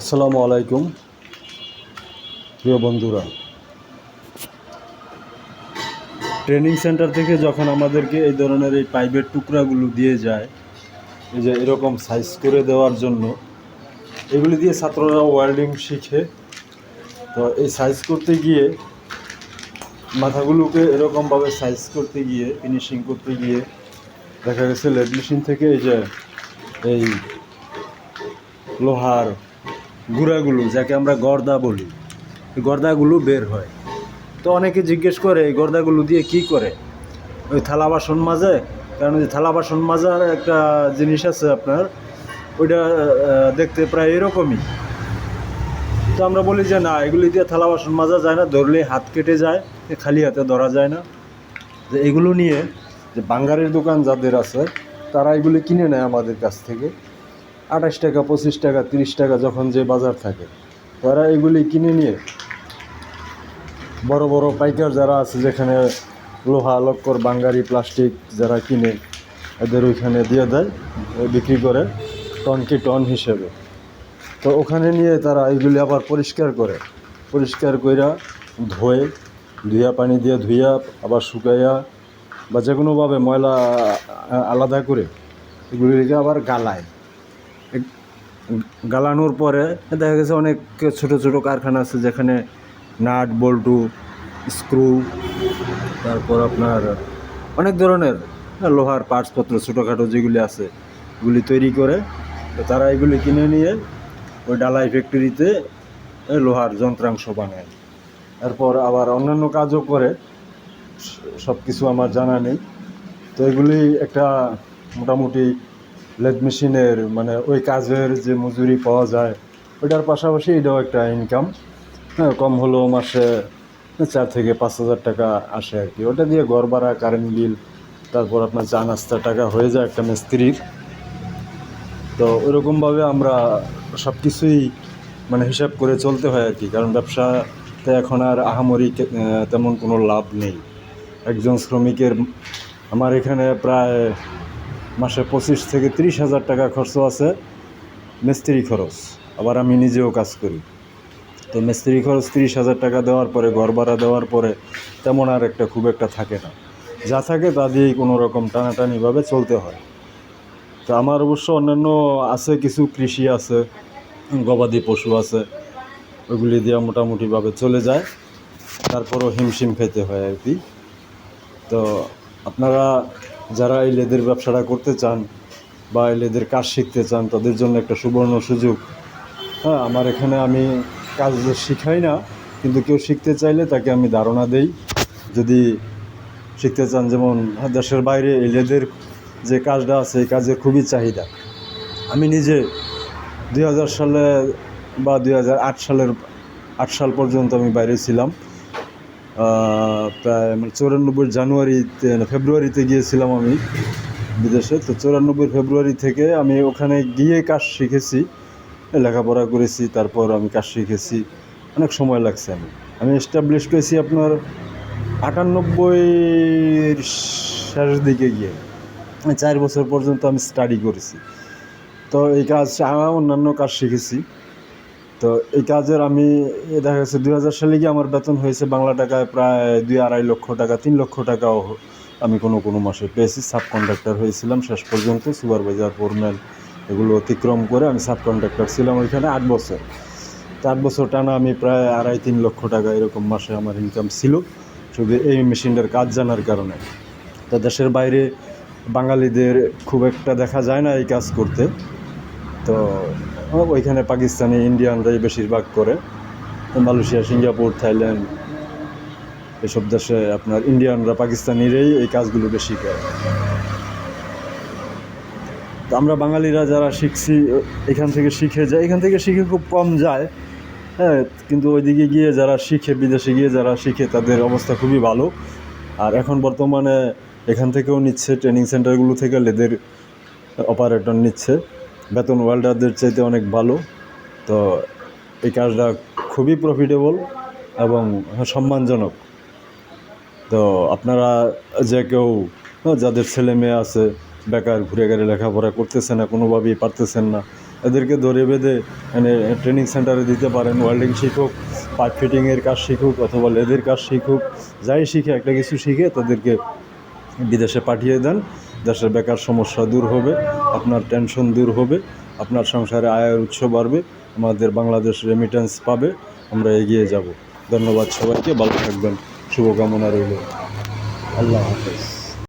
আসসালামু আলাইকুম, প্রিয় বন্ধুরা। ট্রেনিং সেন্টার থেকে যখন আমাদেরকে এই ধরনের এই পাইপের টুকরাগুলো দিয়ে যায়, এই যে এরকম সাইজ করে দেওয়ার জন্য, এগুলি দিয়ে ছাত্ররা ওয়েল্ডিং শিখে, তো এই সাইজ করতে গিয়ে, মাথাগুলোকে এরকমভাবে সাইজ করতে গিয়ে ফিনিশিং করতে গিয়ে, দেখা গেছে লেড মেশিন থেকে এই যে এই লোহার গুঁড়াগুলো, যাকে আমরা গর্দা বলি গর্দাগুলো বের হয়। তো অনেকে জিজ্ঞেস করে, এই গর্দাগুলো দিয়ে কি করে? ওই থালা বাসন মাজে? কারণ যে থালা বাসন মাজার একটা জিনিস আছে আপনার, ওইটা দেখতে প্রায় এরকমই। তো আমরা বলি যে, না, এগুলি দিয়ে থালা বাসন মাজা যায় না, ধরলে হাত কেটে যায় খালি হাতে ধরা যায় না। যে এগুলো নিয়ে যে বাঙ্গারের দোকান যাদের আছে, তারা এগুলি কিনে নেয় আমাদের কাছ থেকে। আঠাশ টাকা, পঁচিশ টাকা, তিরিশ টাকা যখন যে বাজার থাকে, তারা এগুলি কিনে নিয়ে বড় বড় পাইকার যারা আছে, যেখানে লোহা, লক্কর, বাঙ্গারি, প্লাস্টিক যারা কিনে, এদের ওইখানে দিয়ে দেয় বিক্রি করে টন কি টন হিসেবে। তো ওখানে নিয়ে তারা এগুলি আবার পরিষ্কার করে। পরিষ্কার কইরা ধোয়ে, ধুইয়া পানি দিয়ে ধুইয়া, আবার শুকাইয়া বা যে কোনোভাবে ময়লা আলাদা করে এগুলিকে আবার গালায়। গালানোর পরে দেখা গেছে অনেক ছোট ছোট কারখানা আছে যেখানে নাট, বল্টু, স্ক্রু, তারপর আপনার অনেক ধরনের লোহার পার্টসপত্র ছোটোখাটো যেগুলি আছে, এগুলি তৈরি করে তো তারা এগুলি কিনে নিয়ে ওই ডালাই ফ্যাক্টরিতে লোহার যন্ত্রাংশ বানায়। এরপর আবার অন্যান্য কাজও করে সব কিছু আমার জানা নেই। তো এগুলি একটা মোটামুটি লেদ মেশিনের মানে ওই কাজের যে মজুরি পাওয়া যায়, ওইটার পাশাপাশি এটাও একটা ইনকাম হ্যাঁ কম হলেও মাসে চার থেকে পাঁচ হাজার টাকা আসে আর কি। ওটা দিয়ে ঘর ভাড়া কারেন্ট বিল তারপর আপনার চা নাস্তা টাকা হয়ে যায় একটা মিস্ত্রির। তো ওরকমভাবে আমরা সব কিছুই মানে হিসাব করে চলতে হয় আর কি, কারণ ব্যবসাতে এখন আর আহামরি তেমন কোনো লাভ নেই। একজন শ্রমিকের, আমার এখানে প্রায় মাসে পঁচিশ থেকে তিরিশ হাজার টাকা খরচ আছে মিস্ত্রি খরচ। আবার আমি নিজেও কাজ করি। তো মিস্ত্রি খরচ তিরিশ হাজার টাকা দেওয়ার পরে, ঘর ভাড়া দেওয়ার পরে তেমন আর একটা খুব একটা থাকে না। যা থাকে তা দিয়েই কোনো রকম টানাটানিভাবে চলতে হয়। তো আমার অবশ্য অন্যান্য আছে, কিছু কৃষি আছে, গবাদি পশু আছে ওইগুলি দিয়ে মোটামুটিভাবে চলে যায়। তারপরও হিমশিম খেতে হয় আর কি। তো আপনারা যারা এই লেদের ব্যবসাটা করতে চান বা এই লেদের কাজ শিখতে চান, তাদের জন্য একটা সুবর্ণ সুযোগ। হ্যাঁ আমার এখানে আমি কাজ শিখাই না, কিন্তু কেউ শিখতে চাইলে তাকে আমি ধারণা দেই। যদি শিখতে চান, যেমন দেশের বাইরে এই লেদের যে কাজটা আছে, এই কাজের খুবই চাহিদা। আমি নিজে দুই হাজার সালে বা দুই হাজার আট সালের, আট সাল পর্যন্ত আমি বাইরে ছিলাম। প্রায় মানে চৌরানব্বই জানুয়ারিতে ফেব্রুয়ারিতে গিয়েছিলাম আমি বিদেশে। তো চৌরানব্বই ফেব্রুয়ারি থেকে আমি ওখানে গিয়ে কাজ শিখেছি, লেখাপড়া করেছি, তারপর আমি কাজ শিখেছি। অনেক সময় লাগছে আমি আমি এস্টাবলিশ হয়েছি আপনার আটানব্বই শেষ দিকে গিয়ে। চার বছর পর্যন্ত আমি স্টাডি করেছি। তো এই কাজ অন্যান্য কাজ শিখেছি। তো এই কাজের আমি দেখা গেছে দুই হাজার সালে গিয়ে আমার বেতন হয়েছে বাংলা টাকায় প্রায় দুই আড়াই লক্ষ টাকা, তিন লক্ষ টাকাও আমি কোনো কোনো মাসে পেয়েছি। সাব কন্ট্রাক্টর হয়েছিলাম শেষ পর্যন্ত, সুপারভাইজার, ফোরম্যান এগুলো অতিক্রম করে আমি সাব কন্ট্রাক্টর ছিলাম ওইখানে আট বছর। তো আট বছর টানা আমি প্রায় আড়াই তিন লক্ষ টাকা এরকম মাসে আমার ইনকাম ছিল, শুধু এই মেশিনটার কাজ জানার কারণে। তো দেশের বাইরে বাঙালিদের খুব একটা দেখা যায় না এই কাজ করতে। তো ওইখানে পাকিস্তানি ইন্ডিয়ানরাই বেশিরভাগ করে। মালয়েশিয়া, সিঙ্গাপুর, থাইল্যান্ড, এসব দেশে আপনার ইন্ডিয়ানরা, পাকিস্তানিরাই এই কাজগুলো বেশি করে। তো আমরা বাঙালিরা যারা শিখছি, এখান থেকে শিখে যায়। এখান থেকে শিখে খুব কম যায়। হ্যাঁ কিন্তু ওইদিকে গিয়ে যারা শিখে, বিদেশে গিয়ে যারা শিখে, তাদের অবস্থা খুবই ভালো। আর এখন বর্তমানে এখান থেকেও নিচ্ছে, ট্রেনিং সেন্টারগুলো থেকে লেদের অপারেটর নিচ্ছে। বেতন ওয়েল্ডারদের চাইতে অনেক ভালো। তো এই কাজটা খুবই প্রফিটেবল এবং সম্মানজনক। তো আপনারা যে কেউ হ্যাঁ, যাদের ছেলে মেয়ে আছে বেকার ঘুরে গেলে লেখাপড়া করতেছে না কোনোভাবেই পারতেছেন না এদেরকে ধরে বেঁধে মানে ট্রেনিং সেন্টারে দিতে পারেন। ওয়েল্ডিং শিখুক পাইপ ফিটিংয়ের কাজ শিখুক অথবা লেদের কাজ শিখুক যাই শিখে একটা কিছু শিখে তাদেরকে বিদেশে পাঠিয়ে দেন। দেশের বেকার সমস্যা দূর হবে, আপনার টেনশন দূর হবে, আপনার সংসারে আয়ের উৎস বাড়বে, আমাদের বাংলাদেশ রেমিটেন্স পাবে, আমরা এগিয়ে যাব। ধন্যবাদ সবাইকে, ভালো থাকবেন, শুভকামনা রইল। আল্লাহ হাফেজ।